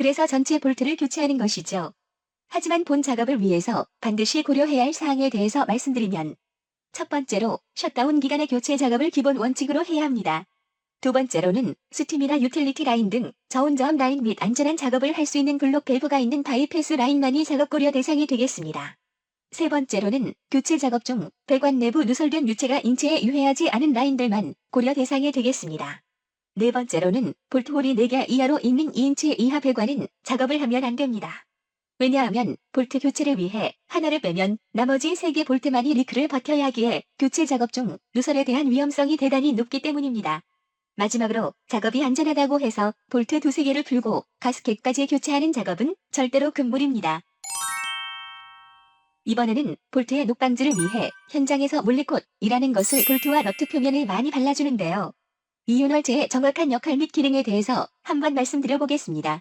그래서 전체 볼트를 교체하는 것이죠. 하지만 본 작업을 위해서 반드시 고려해야 할 사항에 대해서 말씀드리면 첫 번째로 셧다운 기간의 교체 작업을 기본 원칙으로 해야 합니다. 두 번째로는 스팀이나 유틸리티 라인 등 저온저음 라인 및 안전한 작업을 할 수 있는 블록 밸브가 있는 바이패스 라인만이 작업 고려 대상이 되겠습니다. 세 번째로는 교체 작업 중 배관 내부 누설된 유체가 인체에 유해하지 않은 라인들만 고려 대상이 되겠습니다. 네 번째로는 볼트홀이 4개 이하로 있는 2인치 이하 배관은 작업을 하면 안 됩니다. 왜냐하면 볼트 교체를 위해 하나를 빼면 나머지 3개 볼트만이 리크를 버텨야 하기에 교체 작업 중 누설에 대한 위험성이 대단히 높기 때문입니다. 마지막으로 작업이 안전하다고 해서 볼트 두세 개를 풀고 가스켓까지 교체하는 작업은 절대로 금물입니다. 이번에는 볼트의 녹방지를 위해 현장에서 몰리콧이라는 것을 볼트와 너트 표면에 많이 발라주는데요. 이 윤활제의 정확한 역할 및 기능에 대해서 한번 말씀드려 보겠습니다.